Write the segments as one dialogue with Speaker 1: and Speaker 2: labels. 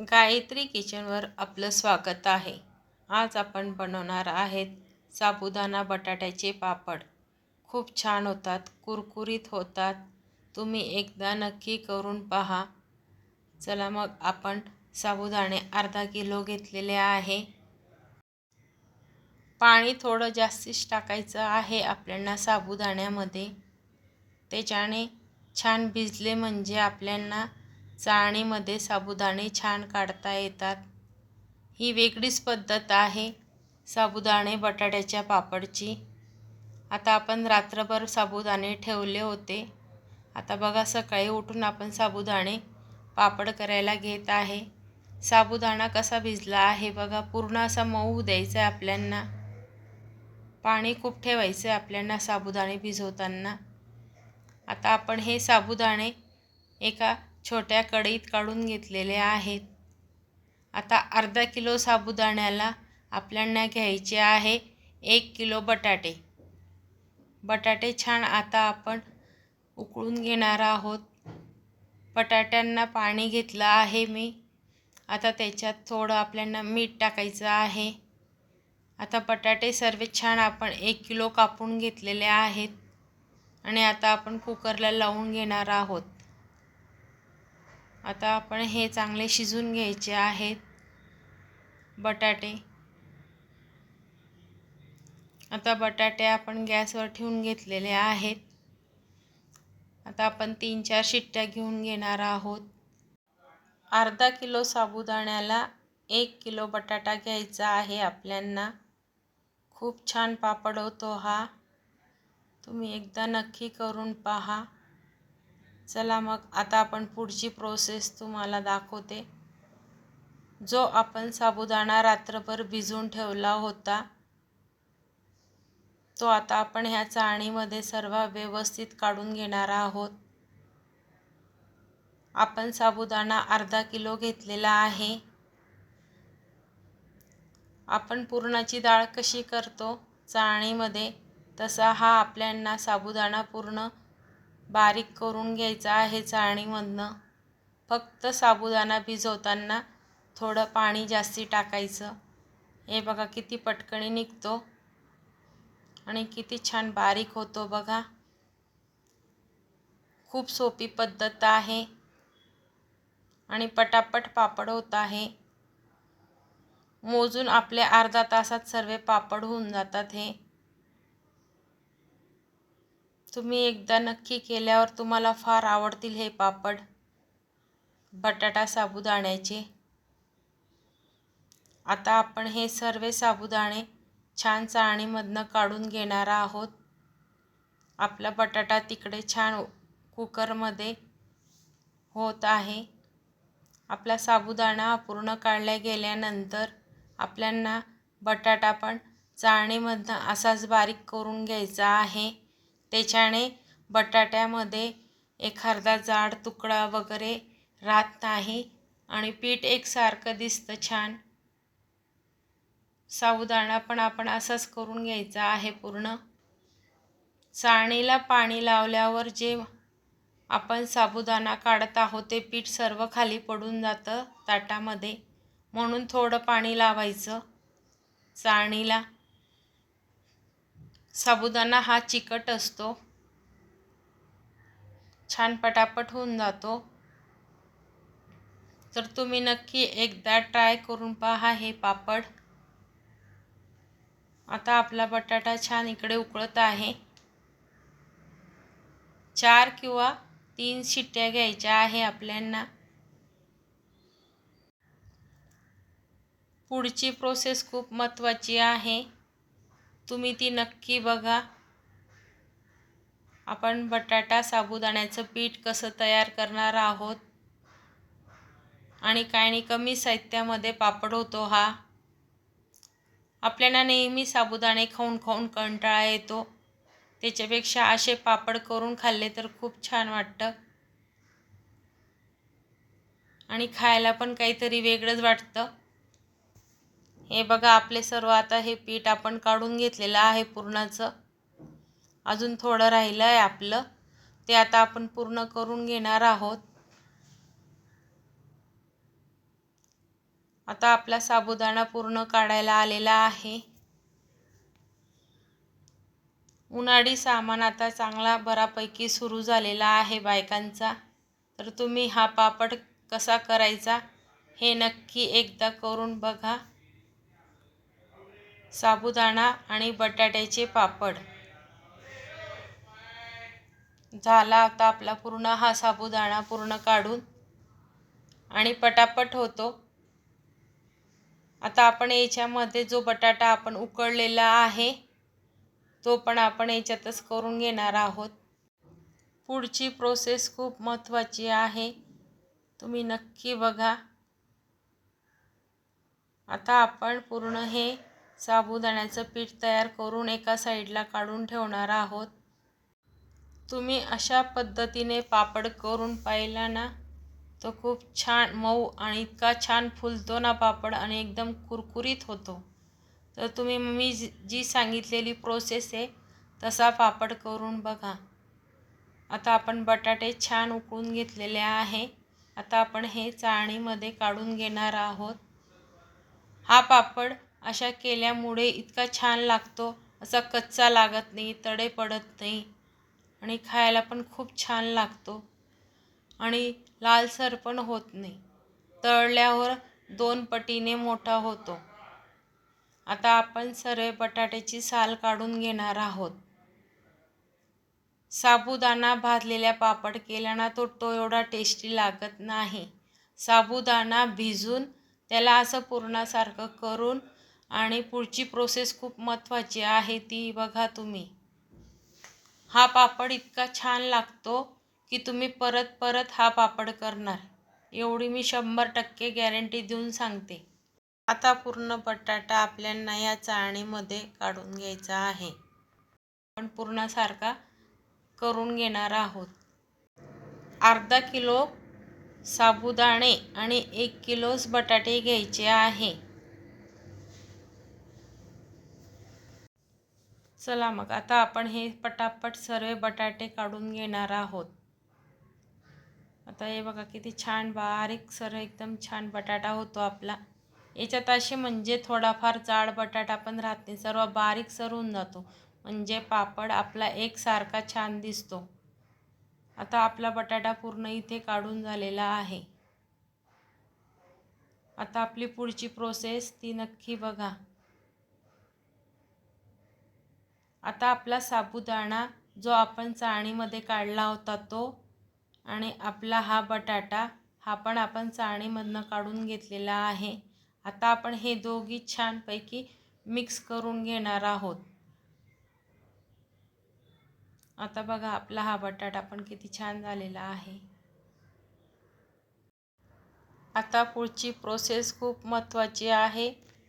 Speaker 1: गायत्री किचनवर आपलं स्वागत आहे. आज आपण बनवणार आहेत साबुदाणा बटाट्याचे पापड. खूप छान होतात कुरकुरीत होतात. तुम्ही एकदा नक्की करून पहा. चला मग आपण साबुदाणे अर्धा किलो घेतलेले आहे. पाणी थोडं जास्तीच टाकायचं आहे आपल्याला साबुदाण्यामध्ये. त्याच्याने छान भिजले म्हणजे आपल्याला चाळणीमध्ये साबुदाणे छान काढता येतात. ही वेगळीच पद्धत आहे साबुदाणे बटाट्याच्या पापडची. आता आपण रात्रभर साबुदाणे ठेवले होते. आता बघा सकाळी उठून आपण साबुदाणे पापड करायला घेत आहे. साबुदाणा कसा भिजला आहे बघा पूर्ण असा मऊ द्यायचा आहे आपल्यांना. पाणी खूप ठेवायचं आहे आपल्यांना साबुदाणे भिजवताना. आता आपण हे साबुदाणे एका छोट्या कढईत काढून घेतलेले आहेत. आता अर्धा किलो साबुदाण्याला आपल्याला घ्यायचे आहे एक किलो बटाटे. बटाटे छान आता आपण उकळून घेणार आहोत. बटाट्यांना पाणी घेतलं आहे मी. आता त्याच्यात थोडं आपल्याला मीठ टाकायचं आहे. आता बटाटे सर्व छान आपण एक किलो कापून घेतलेले आहेत. आणि आता आपण कुकरला लावून घेणार आहोत. आता आपण हे चांगले शिजून घ्यायचे आहेत. बटाटे. आता बटाटे आपण गॅसवर ठेवून घेतलेले आहेत. आता आपण तीन चार शिट्ट्या घेऊन घेणार आहोत. अर्धा किलो साबुदाण्याला एक किलो बटाटा घ्यायचा आहे आपल्यांना. खूप छान पापड होतो हा. तुम्ही एकदा नक्की करून पहा. चला मग आता आपण पुढची प्रोसेस तुम्हाला दाखवते. जो आपण साबुदाणा रात्रभर भिजून ठेवला होता तो आता आपण ह्या चाळणीमध्ये सर्व व्यवस्थित काढून घेणार आहोत. आपण साबुदाणा अर्धा किलो घेतलेला आहे. आपण पुरणाची डाळ कशी करतो चाळणीमध्ये तसा हा आपल्यांना साबुदाणा पूर्ण बारीक करून घ्यायचा आहे चाळणीमधनं. फक्त साबुदाणा भिजवताना थोडं पाणी जास्ती टाकायचं. हे बघा किती पटकणी निघतो. आणि किती छान बारीक होतो बघा. खूप सोपी पद्धत आहे. आणि पटापट पापड होत आहे. मोजून आपले अर्धा तासात सर्व पापड होऊन जातात हे. तुम्ही एकदा नक्की केल्यावर तुम्हाला फार आवडतील हे पापड. बटाटा साबुदाण्याचे. आता आपण हे सर्व साबुदाणे छान चाळणीमधनं काढून घेणार आहोत. आपला बटाटा तिकडे छान कुकरमध्ये होत आहे. आपला साबुदाणा पूर्ण काढल्या गेल्यानंतर आपल्यांना बटाटा पण चाळणीमधनं असाच बारीक करून घ्यायचा आहे. त्याच्याने बटाट्यामध्ये एखादा जाड तुकडा वगैरे राहत नाही आणि पीठ एकसारखं दिसतं छान. साबुदाणा पण आपण असंच करून घ्यायचा आहे पूर्ण. चाळणीला पाणी लावल्यावर जे आपण साबुदाणा काढत आहोत ते पीठ सर्व खाली पडून जातं ताटामध्ये. म्हणून थोडं पाणी लावायचं. चाळणीला साबुदाणा हा चिकट असतो. छान पटापट होऊन जातो. तर तुम्ही नक्की एकदा ट्राय करून पहा हे पापड. आता आपला बटाटा छान इकडे उकळत आहे. चार किंवा तीन शिट्ट्या घ्यायच्या आहे आपल्यांना. पुढची प्रोसेस खूप महत्त्वाची आहे. तुम्ही ती नक्की बघा. आपण बटाटा साबुदाण्याचं पीठ कसं तयार करणार आहोत? आणि काय नाही कमी साहित्यामध्ये पापड होतो हा. आपल्याला नेहमी साबुदाणे खाऊन खाऊन कंटाळा येतो. त्याच्यापेक्षा असे पापड करून खाल्ले तर खूप छान वाटतं. आणि खायला पण काहीतरी वेगळंच वाटतं. हे बघा आपले सर्व आता हे पीठ आपण काढून घेतलेलं आहे पूर्णाचं. अजून थोडं राहिलं आहे आपलं. ते आता आपण पूर्ण करून घेणार आहोत. आता आपला साबुदाणा पूर्ण काढायला आलेला आहे. उन्हाळी सामान आता चांगला बऱ्यापैकी सुरू झालेला आहे बायकांचा. तर तुम्ही हा पापड कसा करायचा हे नक्की एकदा करून बघा. साबुदाणा आणि बटाट्याचे पापड. झाला आता आपला पूर्ण हा साबुदाणा पूर्ण काढून आणि पटापट होतो. आता आपण याच्यामध्ये जो बटाटा आपण उकळलेला आहे तो पण आपण याच्यातच करून घेणार आहोत. पुढची प्रोसेस खूप महत्त्वाची आहे. तुम्ही नक्की बघा. आता आपण पूर्ण हे साबुदाण्याचं पीठ तयार करून एका साईडला काढून ठेवणार आहोत. तुम्ही अशा पद्धतीने पापड करून पाहिला ना तो खूप छान मऊ आणि इतका छान फुलतो ना पापड आणि एकदम कुरकुरीत होतो. तर तुम्ही मी जी सांगितलेली प्रोसेस आहे तसा पापड करून बघा. आता आपण बटाटे छान उकळून घेतलेले आहे. आता आपण हे चाळणीमध्ये काढून घेणार आहोत. हा पापड अशा केल्यामुळे इतका छान लागतो असा कच्चा लागत नाही तडे पडत नाही आणि खायला पण खूप छान लागतो. आणि लालसर पण होत नाही. तळल्यावर दोन पटीने मोठा होतो. आता आपण सर्व बटाट्याची साल काढून घेणार आहोत. साबुदाणा भाजलेल्या पापड केल्यानं तो तो एवढा टेस्टी लागत नाही. साबुदाणा भिजून त्याला असं पूर्णासारखं करून आणि पुढची प्रोसेस खूप महत्त्वाची आहे ती बघा तुम्ही. हा पापड इतका छान लागतो की तुम्ही परत परत हा पापड करणार. एवढी मी शंभर टक्के गॅरंटी देऊन सांगते. आता पूर्ण बटाटा आपल्याला या चाळणीमध्ये काढून घ्यायचा आहे. आपण पूर्णसारखा करून घेणार आहोत. अर्धा किलो साबुदाणे आणि एक किलोच बटाटे घ्यायचे आहे. चला मग आता आपण हे पटापट सर्व बटाटे काढून घेणार आहोत. आता हे बघा किती छान बारीक सर्व एकदम छान बटाटा होतो आपला. याच्यात असे म्हणजे थोडाफार जाड बटाटा पण राहत नाही सर्व बारीक सरून जातो. म्हणजे पापड आपला एकसारखा छान दिसतो. आता आपला बटाटा पूर्ण इथे काढून झालेला आहे. आता आपली पुढची प्रोसेस ती नक्की बघा. आता आपला साबुदाणा जो आपण चाळणीमध्ये काढला होता तो आणि आपला हा बटाटा हा पण आपण चाळणीमधनं काढून घेतलेला आहे. आता आपण हे दोघी छानपैकी मिक्स करून घेणार आहोत. आता बघा आपला हा बटाटा पण किती छान झालेला आहे. आता पुढची प्रोसेस खूप महत्त्वाची आहे.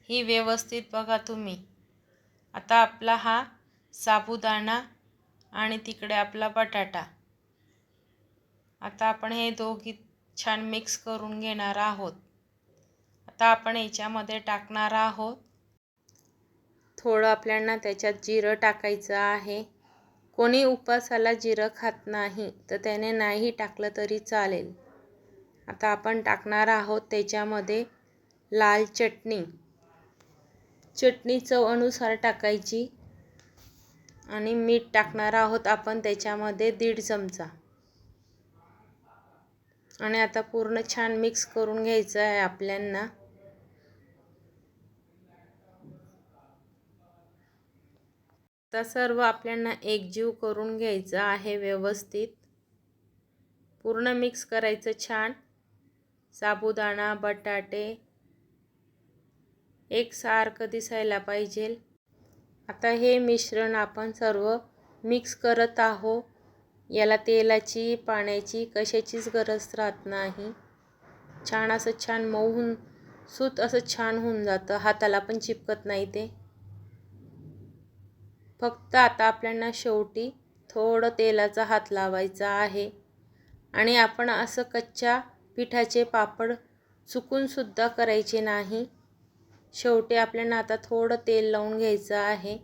Speaker 1: ही व्यवस्थित बघा तुम्ही. आता आपला हा साबुदाणा आणि तिकडे आपला बटाटा. आता आपण हे दोघी छान मिक्स करून घेणार आहोत. आता आपण याच्यामध्ये टाकणार आहोत. थोडं आपल्याला त्याच्यात जिरं टाकायचं आहे. कोणी उपासाला जिरं खात नाही तर त्याने नाही टाकलं तरी चालेल. आता आपण टाकणार आहोत त्याच्यामध्ये लाल चटणी. चटणी चव अनुसार टाकायची. आणि मीठ टाकणार आहोत आपण त्याच्यामध्ये दीड चमचा. आणि आता पूर्ण छान मिक्स करून घ्यायचं आहे आपल्यांना. आता सर्व आपल्यांना एकजीव करून घ्यायचं आहे व्यवस्थित. पूर्ण मिक्स करायचं छान. साबुदाणा बटाटे. एकसारखं दिसायला पाहिजे आता हे मिश्रण आपण सर्व मिक्स करत आहो याला तेलाची पाण्याची कशाचीच गरज राहत नाही. छान असं छान मऊ होऊन सूत असं छान होऊन जातं. हाताला पण चिपकत नाही ते. फक्त आता आपल्याला शेवटी थोडं तेलाचा हात लावायचा आहे. आणि आपण असं कच्च्या पिठाचे पापड चुकूनसुद्धा करायचे नाही. शेवटी आपल्याला आता थोडं तेल लावून घ्यायचं आहे.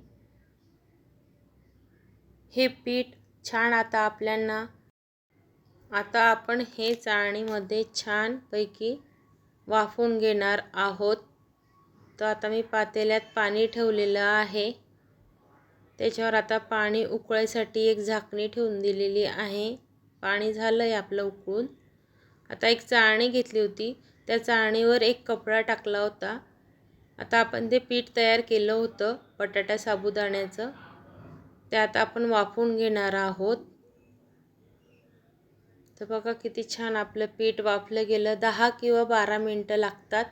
Speaker 1: हे पीठ छान आता आपल्याला आता आपण हे चाळणीमध्ये छानपैकी वाफवून घेणार आहोत. तर आता मी पातेल्यात पाणी ठेवलेलं आहे. त्याच्यावर आता पाणी उकळायसाठी एक झाकणी ठेवून दिलेली आहे. पाणी झालं आहे आपलं उकळून. आता एक चाळणी घेतली होती. त्या चाळणीवर एक कपडा टाकला होता. आता आपण ते पीठ तयार केलं होतं बटाटा साबुदाण्याचं. ते आता आपण वाफवून घेणार आहोत. तर बघा किती छान आपलं पीठ वाफलं गेलं. दहा किंवा बारा मिनटं लागतात.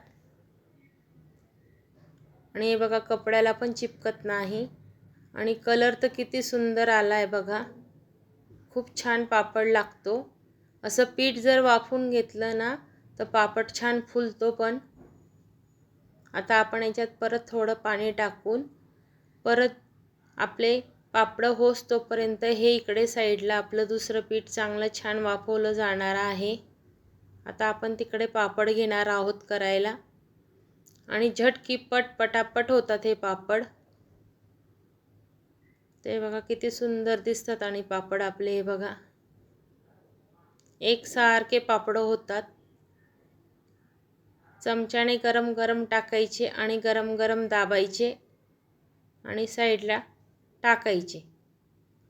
Speaker 1: आणि हे बघा कपड्याला पण चिपकत नाही. आणि कलर तर किती सुंदर आला आहे बघा. खूप छान पापड लागतो. असं पीठ जर वाफून घेतलं ना तर पापड छान फुलतो पण. आता आपण याच्यात परत थोडं पाणी टाकून परत आपले पापडं होस तोपर्यंत हे इकडे साईडला आपलं दुसरं पीठ चांगलं छान वाफवलं जाणार आहे. आता आपण तिकडे पापड घेणार आहोत करायला. आणि झटकीपट पटापट होतात हे पापड. ते बघा किती सुंदर दिसतात आणि पापड आपले हे बघा. एकसारखे पापडं होतात. चमच्याने गरम गरम टाकायचे आणि गरम गरम दाबायचे आणि साईडला टाकायचे.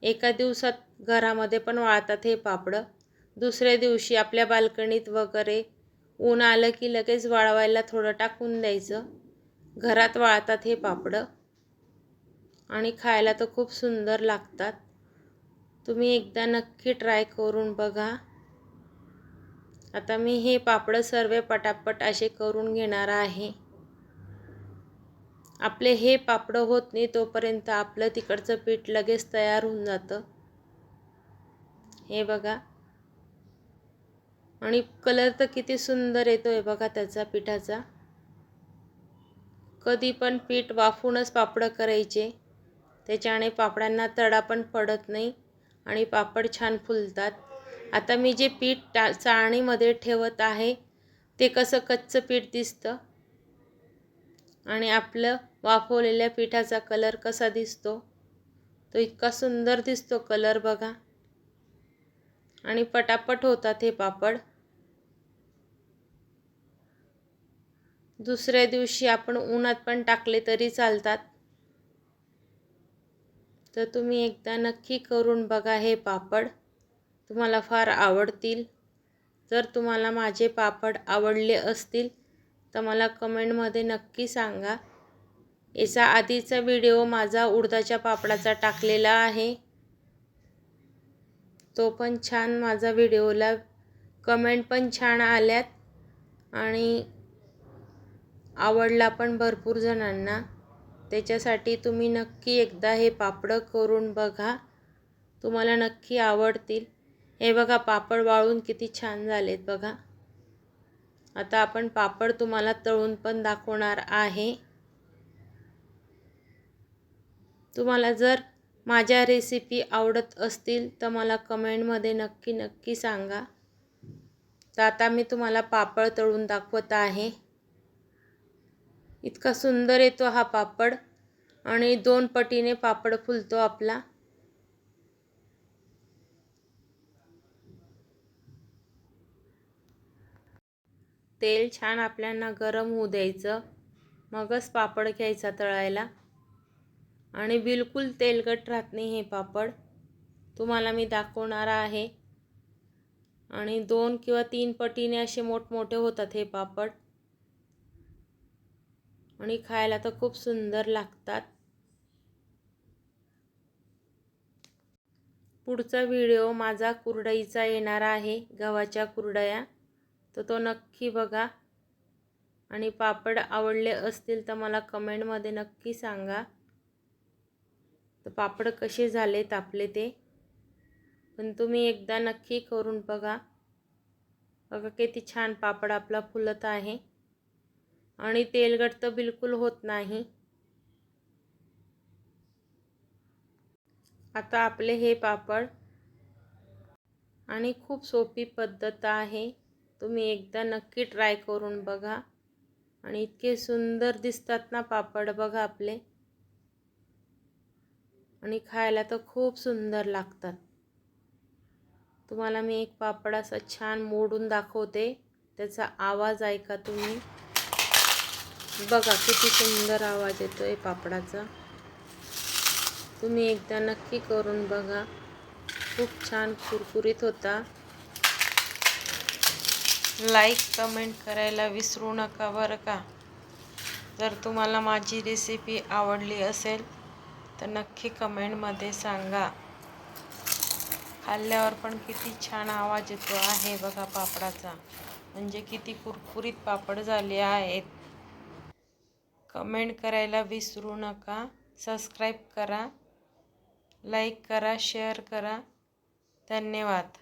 Speaker 1: एका दिवसात घरामध्ये पण वाळतात हे पापडं. दुसऱ्या दिवशी आपल्या बाल्कनीत वगैरे ऊन आलं की लगेच वाळवायला थोडं टाकून द्यायचं. घरात वाळतात हे पापडं. आणि खायला तर खूप सुंदर लागतात. तुम्ही एकदा नक्की ट्राय करून बघा. आता मी हे पापडं सर्व पटापट असे करून घेणार आहे. आपले हे पापडं होत नाही तोपर्यंत आपलं तिकडचं पीठ लगेच तयार होऊन जातं. हे बघा. आणि कलर तर किती सुंदर येतो आहे बघा त्याचा पिठाचा. कधी पण पीठ वाफूनच पापडं करायचे. त्याच्याने पापडांना तडा पण पडत नाही आणि पापड छान फुलतात. आता मी जे पीठ टा चाळणीमध्ये ठेवत आहे ते कसं कच्चं पीठ दिसतं? आणि आपलं वाफवलेल्या पिठाचा कलर कसा दिसतो? तो इतका सुंदर दिसतो कलर बघा. आणि पटापट होतात हे पापड. दुसऱ्या दिवशी आपण उन्हात पण टाकले तरी चालतात. तर तुम्ही एकदा नक्की करून बघा हे पापड. तुम्हाला फार आवडतील. जर तुम्हाला माझे पापड आवडले असतील तर मला कमेंटमध्ये नक्की सांगा. याचा आधीचा व्हिडिओ माझा उडदाच्या पापडाचा टाकलेला आहे. तो पण छान माझा व्हिडिओला कमेंट पण छान आल्यात आणि आवडला पण भरपूर जणांना. त्याच्यासाठी तुम्ही नक्की एकदा हे पापडं करून बघा. तुम्हाला नक्की आवडतील. हे बघा पापड वाळून किती छान झालेत बघा. आता आपण पापड तुम्हाला तळून पण दाखवणार आहे. तुम्हाला जर माझ्या रेसिपी आवडत असतील तर मला कमेंटमध्ये नक्की नक्की सांगा. तर आता मी तुम्हाला पापड तळून दाखवत आहे. इतका सुंदर येतो हा पापड आणि दोन पटीने पापड फुलतो आपला. तेल छान आपल्यांना गरम होऊ द्यायचं. मगच पापड घ्यायचा तळायला. आणि बिलकुल तेलकट राहत नाही हे पापड. तुम्हाला मी दाखवणार आहे. आणि दोन किंवा तीन पटीने असे मोठमोठे होतात हे पापड. आणि खायला तर खूप सुंदर लागतात. पुढचा व्हिडिओ माझा कुरडईचा येणार आहे. गव्हाच्या कुरडया. तर तो नक्की बघा. आणि पापड आवडले असतील तर मला कमेंटमध्ये नक्की सांगा. तर पापड कसे झाले तापले ते. पण तुम्ही एकदा नक्की करून बघा. बघा किती छान पापड आपला फुलत आहे. आणि तेलगट तर बिलकुल होत नाही. आता आपले हे पापड. आणि खूप सोपी पद्धत आहे. तुम्ही एकदा नक्की ट्राय करून बघा. आणि इतके सुंदर दिसतात ना पापड बघा आपले. आणि खायला तर खूप सुंदर लागतात. तुम्हाला मी एक पापड असं छान मोडून दाखवते. त्याचा आवाज ऐका तुम्ही. बघा किती सुंदर आवाज येतो आहे पापडाचा. तुम्ही एकदा नक्की करून बघा. खूप छान कुरकुरीत होता. लाईक कमेंट करायला विसरू नका बरं का? जर तुम्हाला माझी रेसिपी आवडली असेल तर नक्की कमेंटमध्ये सांगा. खाल्ल्यावर पण किती छान आवाज येतो आहे बघा पापडाचा. म्हणजे किती कुरकुरीत पापड झाले आहेत. कमेंट करायला विसरू नका. सबस्क्राईब करा. लाईक करा शेअर करा. धन्यवाद.